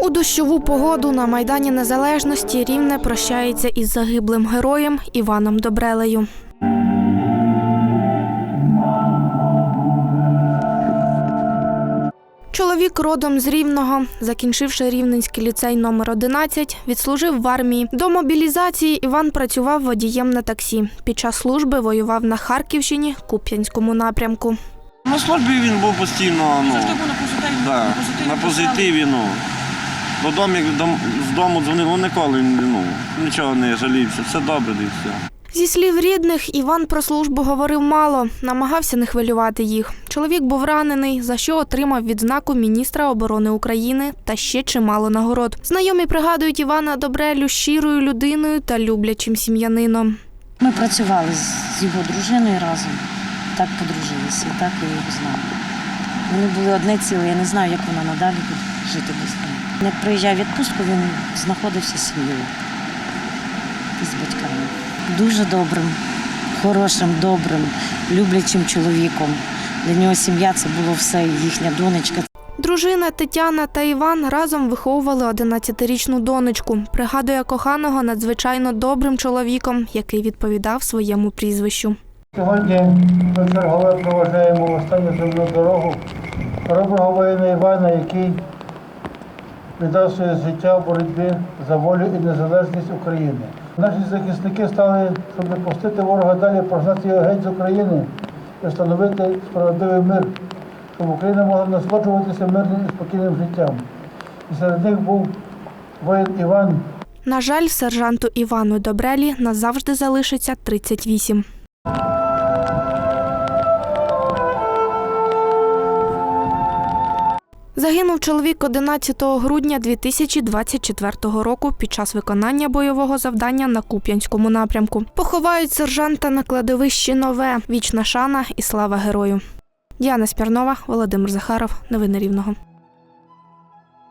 У дощову погоду на Майдані Незалежності Рівне прощається із загиблим героєм Іваном Добрелею. Чоловік родом з Рівного, закінчивши Рівненський ліцей номер 11, відслужив в армії. До мобілізації Іван працював водієм на таксі. Під час служби воював на Харківщині, Куп'янському напрямку. На службі він був постійно, ну, на позитиві. да, на позитиві, ну. Додому, як дом- з дому дзвонив, ну ніколи ну, нічого не жалівся, все добре, і все. Зі слів рідних, Іван про службу говорив мало, намагався не хвилювати їх. Чоловік був ранений, за що отримав відзнаку міністра оборони України та ще чимало нагород. Знайомі пригадують Івана Добрелю щирою людиною та люблячим сім'янином. Ми працювали з з його дружиною разом. Так подружилися, і так я його знала. Вони були одне ціле, я не знаю, як вона надалі буде жити без нього. Як приїжджав відпустку, він знаходився з сім'єю з батьками. Дуже добрим, хорошим, добрим, люблячим чоловіком. Для нього сім'я це було все, їхня донечка. Дружина Тетяна та Іван разом виховували 11-річну донечку. Пригадує коханого надзвичайно добрим чоловіком, який відповідав своєму прізвищу. Сьогодні ми чергове проважаємо останню земну дорогу хороброго воїна Івана, який віддав своє життя в боротьбі за волю і незалежність України. Наші захисники стали, щоб не пустити ворога далі, прогнати його геть з України і встановити справедливий мир, щоб Україна могла насолоджуватися мирним і спокійним життям. І серед них був воїн Іван, На жаль, сержанту Івану Добрелі назавжди залишиться 38. Загинув чоловік 11 грудня 2024 року під час виконання бойового завдання на Куп'янському напрямку. Поховають сержанта на кладовищі Нове. Вічна шана і слава герою. Діана Спірнова, Володимир Захаров. Новини Рівного.